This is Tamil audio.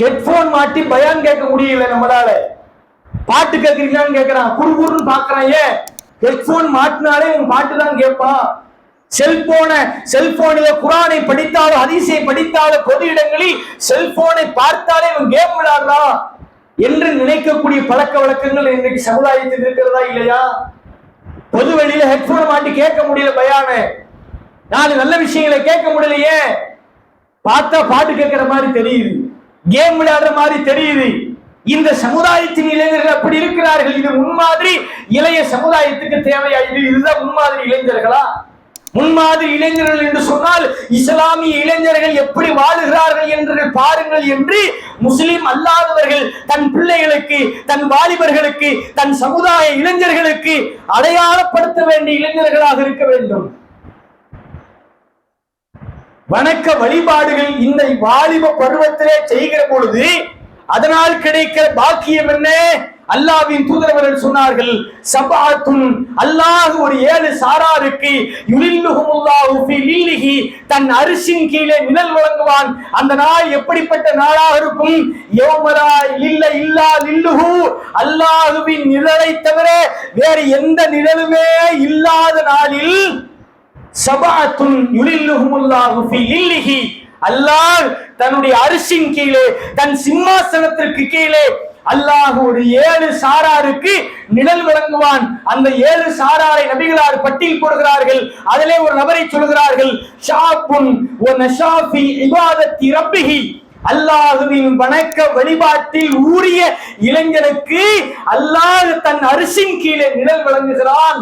ஹெட்போன் மாட்டி பயான் கேட்க முடியல நம்மளால. பாட்டு கேட்கறீங்களான்னு கேட்கறான் குறுகுறுன்னு பாக்குறான் ஏன்? ஹெட்போன் மாட்டினாலே உன் பாட்டு தான் கேட்பான். செல்போனை செல்போனில குரானை படித்தாலும் ஹதீஸை படித்தால பொது இடங்களில் செல்போனை பார்த்தாலே இவன் கேம் விளையாடுறான் என்று நினைக்கக்கூடிய பழக்க வழக்கங்கள் இன்றைக்கு சமுதாயத்தில் இருக்கிறதா இல்லையா? பொது வெளியில ஹெட்ஃபோனை மாட்டி கேட்க முடியல பயான. நாலு நல்ல விஷயங்களை கேட்க முடியலையே. பார்த்தா பாட்டு கேட்கிற மாதிரி தெரியுது. கேம் விளையாடுற மாதிரி தெரியுது. இந்த சமுதாயத்தின் இளைஞர்கள் அப்படி இருக்கிறார்கள். இது முன்மாதிரி இளைய சமுதாயத்துக்கு தேவையா? இது இதுதான் முன்மாதிரி இளைஞர்களா? முன்மாதிரி இளைஞர்கள் என்று சொன்னால் இஸ்லாமிய இளைஞர்கள் எப்படி வாழுகிறார்கள் என்று பாருங்கள் என்று முஸ்லிம் அல்லாதவர்கள் தன் பிள்ளைகளுக்கு தன் வாலிபர்களுக்கு தன் சமுதாய இளைஞர்களுக்கு அடையாளப்படுத்த வேண்டிய இளைஞர்களாக இருக்க வேண்டும். வணக்க வழிபாடுகள் இந்த வாலிப பருவத்திலே செய்கிற பொழுது அதனால் கிடைக்கிற பாக்கியம் என்ன? அல்லாவின் தூதரவர்கள் சொன்னார்கள் சபாத்துன் அல்லாஹ் ஒரு ஏழு சாராருக்கு யுலில்லுஹுமுல்லாஹு தன் அரிசின் கீழே நிழல் வழங்குவான். அந்த நாள் எப்படிப்பட்ட நாளாக இருக்கும்? யோமரா இல்ல இல்லா நில்லுகு அல்லாஹுவின் நிழலை தவிர வேறு எந்த நிழலுமே இல்லாத நாளில் சபாத்துன் யுலில்லுஹுமுல்லாஹு ஃபி இல்லிஹி அல்லாஹ் தன்னுடைய அரிசின் கீழே தன் சிம்மாசனத்திற்கு கீழே அல்லாஹ் ஒரு ஏழு சாராருக்கு நிழல் வழங்குவான். அந்த ஏழு சாராரை நபிகளார் பட்டியல் போடுகிறார்கள். அதிலே ஒரு நபரை சொல்கிறார்கள் ஷாபுன் ஒ நஷாஃபி இபாதத்தி ரப்பிஹி. அல்லாஹுவின் வணக்க வழிபாட்டில் ஊறிய இளைஞனுக்கு அல்லாஹ் தன் அரிசின் கீழே நிழல் வழங்குகிறான்.